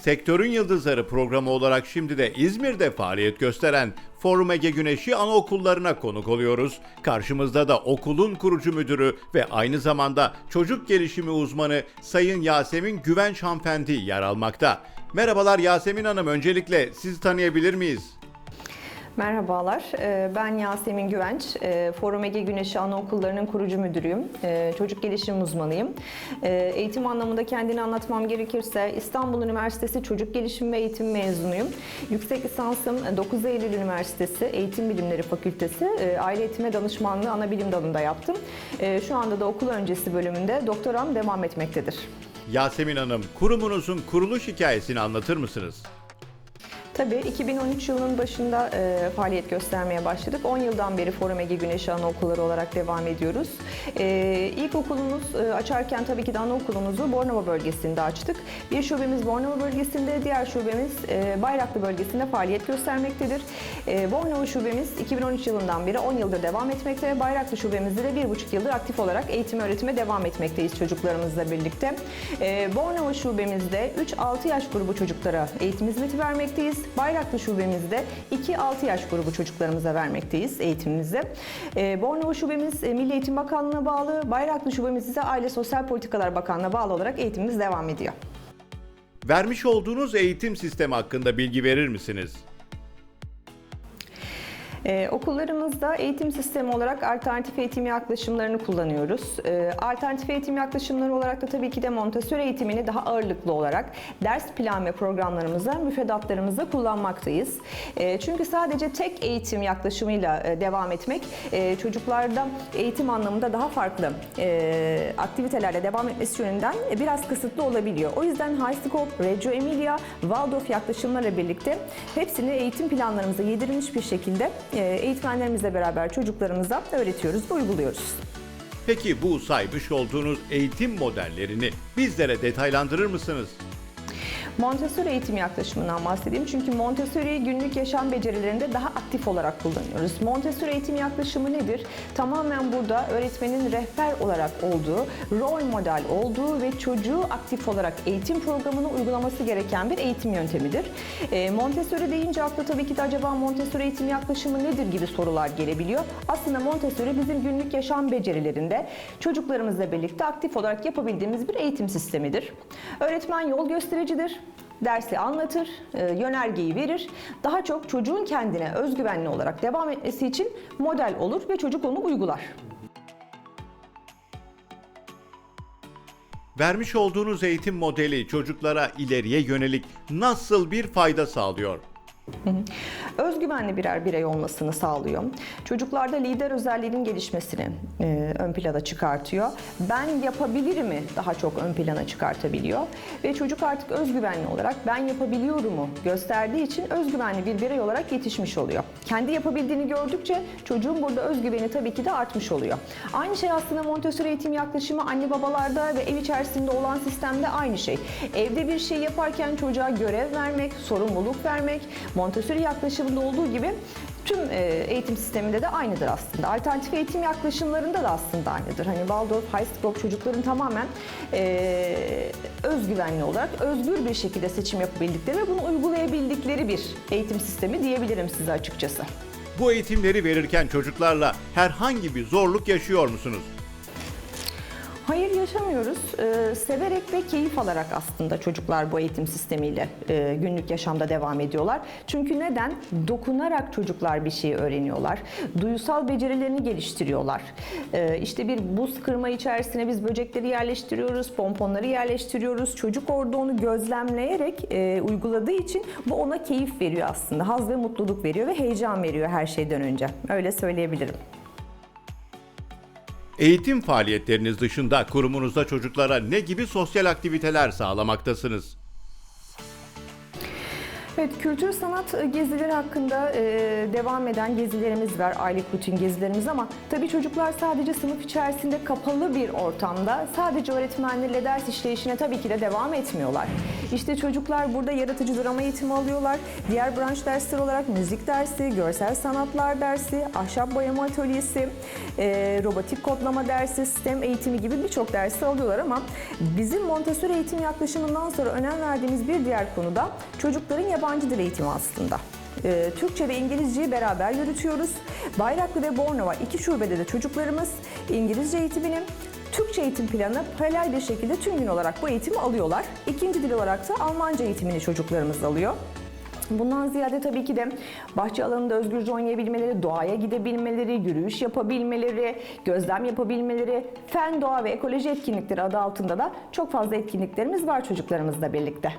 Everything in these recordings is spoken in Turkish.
Sektörün Yıldızları programı olarak şimdi de İzmir'de faaliyet gösteren Forum Ege Güneşi anaokullarına konuk oluyoruz. Karşımızda da okulun kurucu müdürü ve aynı zamanda çocuk gelişimi uzmanı Sayın Yasemin Güvenç Hanımefendi yer almakta. Merhabalar Yasemin Hanım, öncelikle sizi tanıyabilir miyiz? Merhabalar, e, ben Yasemin Güvenç. E, Forum Ege Güneşi Anaokulları'nın kurucu müdürüyüm. E, Çocuk gelişim uzmanıyım. Eğitim anlamında kendini anlatmam gerekirse İstanbul Üniversitesi Çocuk Gelişim ve Eğitim mezunuyum. Yüksek lisansım 9 Eylül Üniversitesi Eğitim Bilimleri Fakültesi Aile Eğitimi Danışmanlığı ana bilim dalında yaptım. Şu anda da okul öncesi bölümünde doktoram devam etmektedir. Yasemin Hanım, kurumunuzun kuruluş hikayesini anlatır mısınız? Tabii 2013 yılının başında e, faaliyet göstermeye başladık. 10 yıldan beri Forum Ege Güneşi Anaokulları olarak devam ediyoruz. E, ilk okulumuz e, açarken tabii ki de anaokulumuzu Bornova bölgesinde açtık. Bir şubemiz Bornova bölgesinde, diğer şubemiz e, Bayraklı bölgesinde faaliyet göstermektedir. E, Bornova şubemiz 2013 yılından beri 10 yıldır devam etmekte. Bayraklı şubemizde de 1,5 yıldır aktif olarak eğitim öğretime devam etmekteyiz çocuklarımızla birlikte. E, Bornova şubemizde 3-6 yaş grubu çocuklara eğitim hizmeti vermekteyiz. Bayraklı şubemizde 2-6 yaş grubu çocuklarımıza vermekteyiz eğitimimizi. Ee, Bornova şubemiz e, Milli Eğitim Bakanlığı'na bağlı, Bayraklı şubemiz ise Aile Sosyal Politikalar Bakanlığı'na bağlı olarak eğitimimiz devam ediyor. Vermiş olduğunuz eğitim sistemi hakkında bilgi verir misiniz? Ee, okullarımızda eğitim sistemi olarak alternatif eğitim yaklaşımlarını kullanıyoruz. Ee, alternatif eğitim yaklaşımları olarak da tabii ki de Montessori eğitimini daha ağırlıklı olarak ders plan ve programlarımıza, müfredatlarımızda kullanmaktayız. Ee, çünkü sadece tek eğitim yaklaşımıyla e, devam etmek e, çocuklarda eğitim anlamında daha farklı e, aktivitelerle devam etmesi yönünden e, biraz kısıtlı olabiliyor. O yüzden High Scope, Reggio Emilia, Waldorf yaklaşımlarla birlikte hepsini eğitim planlarımıza yedirilmiş bir şekilde e, eğitmenlerimizle beraber çocuklarımıza öğretiyoruz uyguluyoruz. Peki bu saymış olduğunuz eğitim modellerini bizlere detaylandırır mısınız? Montessori eğitim yaklaşımından bahsedeyim. Çünkü Montessori'yi günlük yaşam becerilerinde daha aktif olarak kullanıyoruz. Montessori eğitim yaklaşımı nedir? Tamamen burada öğretmenin rehber olarak olduğu, rol model olduğu ve çocuğu aktif olarak eğitim programını uygulaması gereken bir eğitim yöntemidir. E, Montessori deyince akla tabii ki de acaba Montessori eğitim yaklaşımı nedir gibi sorular gelebiliyor. Aslında Montessori bizim günlük yaşam becerilerinde çocuklarımızla birlikte aktif olarak yapabildiğimiz bir eğitim sistemidir. Öğretmen yol göstericidir dersi anlatır, e, yönergeyi verir. Daha çok çocuğun kendine özgüvenli olarak devam etmesi için model olur ve çocuk onu uygular. Vermiş olduğunuz eğitim modeli çocuklara ileriye yönelik nasıl bir fayda sağlıyor? Özgüvenli birer birey olmasını sağlıyor. Çocuklarda lider özelliğinin gelişmesini e, ön plana çıkartıyor. Ben yapabilirimi daha çok ön plana çıkartabiliyor. Ve çocuk artık özgüvenli olarak ben yapabiliyorumu gösterdiği için özgüvenli bir birey olarak yetişmiş oluyor. Kendi yapabildiğini gördükçe çocuğun burada özgüveni tabii ki de artmış oluyor. Aynı şey aslında Montessori eğitim yaklaşımı anne babalarda ve ev içerisinde olan sistemde aynı şey. Evde bir şey yaparken çocuğa görev vermek, sorumluluk vermek, Montessori yaklaşımında olduğu gibi tüm e, eğitim sisteminde de aynıdır aslında. Alternatif eğitim yaklaşımlarında da aslında aynıdır. Hani Waldorf, Scope çocukların tamamen e, özgüvenli olarak özgür bir şekilde seçim yapabildikleri ve bunu uygulayabildikleri bir eğitim sistemi diyebilirim size açıkçası. Bu eğitimleri verirken çocuklarla herhangi bir zorluk yaşıyor musunuz? Hayır yaşamıyoruz. Ee, severek ve keyif alarak aslında çocuklar bu eğitim sistemiyle e, günlük yaşamda devam ediyorlar. Çünkü neden? Dokunarak çocuklar bir şeyi öğreniyorlar. Duysal becerilerini geliştiriyorlar. Ee, işte bir buz kırma içerisine biz böcekleri yerleştiriyoruz, pomponları yerleştiriyoruz. Çocuk orada onu gözlemleyerek e, uyguladığı için bu ona keyif veriyor aslında. Haz ve mutluluk veriyor ve heyecan veriyor her şeyden önce. Öyle söyleyebilirim. Eğitim faaliyetleriniz dışında kurumunuzda çocuklara ne gibi sosyal aktiviteler sağlamaktasınız? Evet, kültür sanat e, gezileri hakkında e, devam eden gezilerimiz var, aylık rutin gezilerimiz ama tabii çocuklar sadece sınıf içerisinde kapalı bir ortamda sadece öğretmenlerle ders işleyişine tabii ki de devam etmiyorlar. İşte çocuklar burada yaratıcı drama eğitimi alıyorlar. Diğer branş dersler olarak müzik dersi, görsel sanatlar dersi, ahşap boyama atölyesi, e, robotik kodlama dersi, sistem eğitimi gibi birçok dersi alıyorlar ama bizim Montessori eğitim yaklaşımından sonra önem verdiğimiz bir diğer konu da çocukların yabancı dil eğitimi aslında. E, Türkçe ve İngilizceyi beraber yürütüyoruz. Bayraklı ve Bornova iki şubede de çocuklarımız İngilizce eğitimini Türkçe eğitim planı paralel bir şekilde tüm gün olarak bu eğitimi alıyorlar. İkinci dil olarak da Almanca eğitimini çocuklarımız alıyor. Bundan ziyade tabii ki de bahçe alanında özgürce oynayabilmeleri, doğaya gidebilmeleri, yürüyüş yapabilmeleri, gözlem yapabilmeleri, fen, doğa ve ekoloji etkinlikleri adı altında da çok fazla etkinliklerimiz var çocuklarımızla birlikte.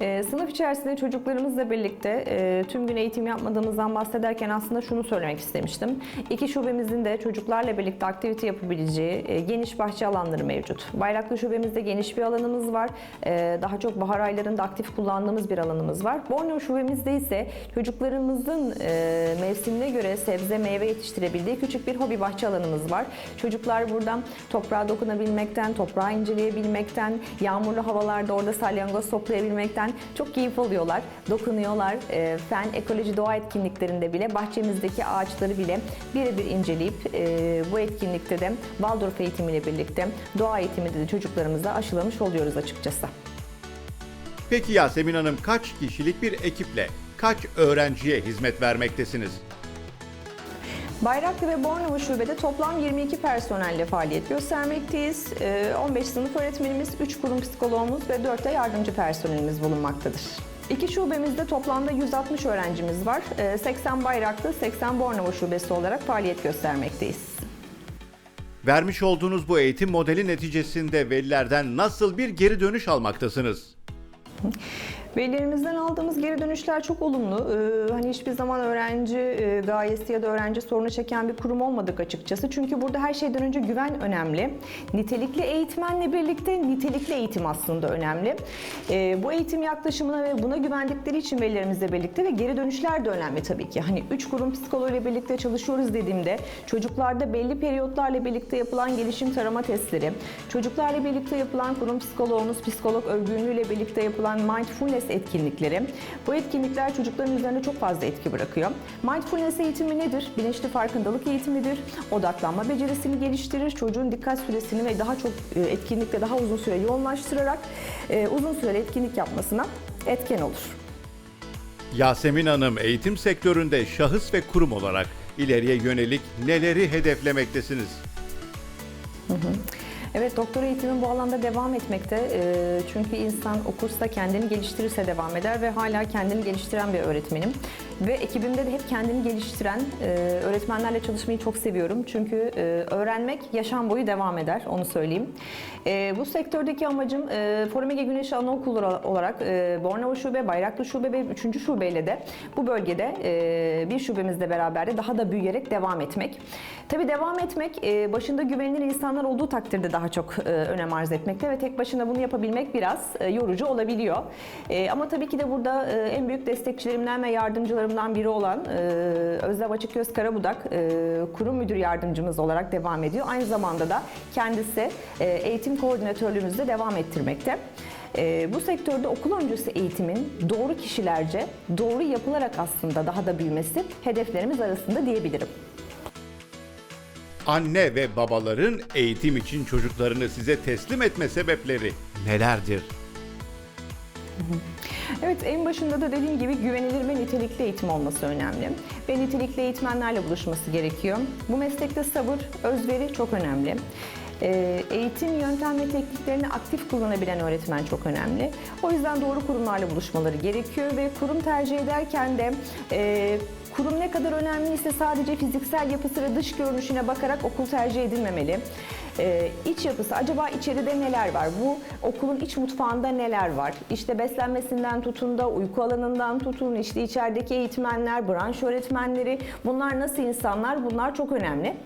Ee, sınıf içerisinde çocuklarımızla birlikte e, tüm gün eğitim yapmadığımızdan bahsederken aslında şunu söylemek istemiştim. İki şubemizin de çocuklarla birlikte aktivite yapabileceği e, geniş bahçe alanları mevcut. Bayraklı şubemizde geniş bir alanımız var. E, daha çok bahar aylarında aktif kullandığımız bir alanımız var. Borneo şubemizde ise çocuklarımızın e, mevsimine göre sebze meyve yetiştirebildiği küçük bir hobi bahçe alanımız var. Çocuklar buradan toprağa dokunabilmekten, toprağı inceleyebilmekten, yağmurlu havalarda orada salyangoz toplayabilmekten çok keyif alıyorlar, dokunuyorlar. E, fen, ekoloji, doğa etkinliklerinde bile bahçemizdeki ağaçları bile birebir inceleyip e, bu etkinlikte de Waldorf eğitimiyle birlikte doğa eğitiminde de çocuklarımıza aşılamış oluyoruz açıkçası. Peki Yasemin Hanım kaç kişilik bir ekiple kaç öğrenciye hizmet vermektesiniz? Bayraklı ve Bornova şubede toplam 22 personelle faaliyet göstermekteyiz. Ee, 15 sınıf öğretmenimiz, 3 kurum psikologumuz ve 4 de yardımcı personelimiz bulunmaktadır. İki şubemizde toplamda 160 öğrencimiz var. Ee, 80 Bayraklı, 80 Bornova şubesi olarak faaliyet göstermekteyiz. Vermiş olduğunuz bu eğitim modeli neticesinde velilerden nasıl bir geri dönüş almaktasınız? Velilerimizden aldığımız geri dönüşler çok olumlu. Ee, hani hiçbir zaman öğrenci e, gayesi ya da öğrenci sorunu çeken bir kurum olmadık açıkçası. Çünkü burada her şeyden önce güven önemli. Nitelikli eğitmenle birlikte nitelikli eğitim aslında önemli. Ee, bu eğitim yaklaşımına ve buna güvendikleri için velilerimizle birlikte ve geri dönüşler de önemli tabii ki. Hani üç kurum psikoloğuyla birlikte çalışıyoruz dediğimde çocuklarda belli periyotlarla birlikte yapılan gelişim tarama testleri, çocuklarla birlikte yapılan kurum psikoloğumuz, psikolog övgünlüğüyle birlikte yapılan mindfulness etkinlikleri. Bu etkinlikler çocukların üzerinde çok fazla etki bırakıyor. Mindfulness eğitimi nedir? Bilinçli farkındalık eğitimidir. Odaklanma becerisini geliştirir. Çocuğun dikkat süresini ve daha çok e, etkinlikte daha uzun süre yoğunlaştırarak e, uzun süreli etkinlik yapmasına etken olur. Yasemin Hanım eğitim sektöründe şahıs ve kurum olarak ileriye yönelik neleri hedeflemektesiniz? Evet doktora eğitimi bu alanda devam etmekte. Ee, Çünkü insan okursa kendini geliştirirse devam eder ve hala kendini geliştiren bir öğretmenim. Ve ekibimde de hep kendini geliştiren e, öğretmenlerle çalışmayı çok seviyorum. Çünkü e, öğrenmek yaşam boyu devam eder, onu söyleyeyim. E, Bu sektördeki amacım e, Forum Ege Anaokulu olarak e, Bornova Şube, Bayraklı Şube ve 3. şubeyle de bu bölgede e, bir şubemizle beraber de daha da büyüyerek devam etmek. Tabii devam etmek e, başında güvenilir insanlar olduğu takdirde daha çok e, önem arz etmekte ve tek başına bunu yapabilmek biraz e, yorucu olabiliyor. E, Ama tabii ki de burada e, en büyük destekçilerimden ve yardımcılarımdan biri olan e, Özlem Açıkgöz Karabudak e, kurum müdür yardımcımız olarak devam ediyor. Aynı zamanda da kendisi e, eğitim koordinatörlüğümüzde devam ettirmekte. E, bu sektörde okul öncesi eğitimin doğru kişilerce, doğru yapılarak aslında daha da büyümesi hedeflerimiz arasında diyebilirim. Anne ve babaların eğitim için çocuklarını size teslim etme sebepleri nelerdir? Evet en başında da dediğim gibi güvenilir ve nitelikli eğitim olması önemli. Ve nitelikli eğitmenlerle buluşması gerekiyor. Bu meslekte sabır, özveri çok önemli. Ee, Eğitim yöntem ve tekniklerini aktif kullanabilen öğretmen çok önemli. O yüzden doğru kurumlarla buluşmaları gerekiyor ve kurum tercih ederken de e, kurum ne kadar önemliyse sadece fiziksel yapısı ve dış görünüşüne bakarak okul tercih edilmemeli. Ee, iç yapısı, acaba içeride neler var? Bu okulun iç mutfağında neler var? İşte beslenmesinden tutun da uyku alanından tutun, işte içerideki eğitmenler, branş öğretmenleri bunlar nasıl insanlar? Bunlar çok önemli.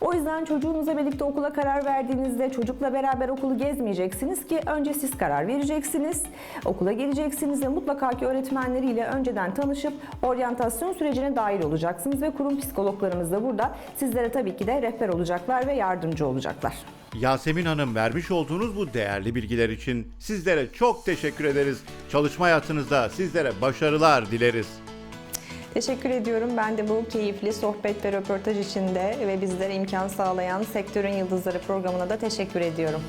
O yüzden çocuğunuzla birlikte okula karar verdiğinizde çocukla beraber okulu gezmeyeceksiniz ki önce siz karar vereceksiniz. Okula geleceksiniz ve mutlaka ki öğretmenleriyle önceden tanışıp oryantasyon sürecine dahil olacaksınız ve kurum psikologlarımız da burada sizlere tabii ki de rehber olacaklar ve yardımcı olacaklar. Yasemin Hanım vermiş olduğunuz bu değerli bilgiler için sizlere çok teşekkür ederiz. Çalışma hayatınızda sizlere başarılar dileriz. Teşekkür ediyorum. Ben de bu keyifli sohbet ve röportaj için de ve bizlere imkan sağlayan Sektörün Yıldızları programına da teşekkür ediyorum.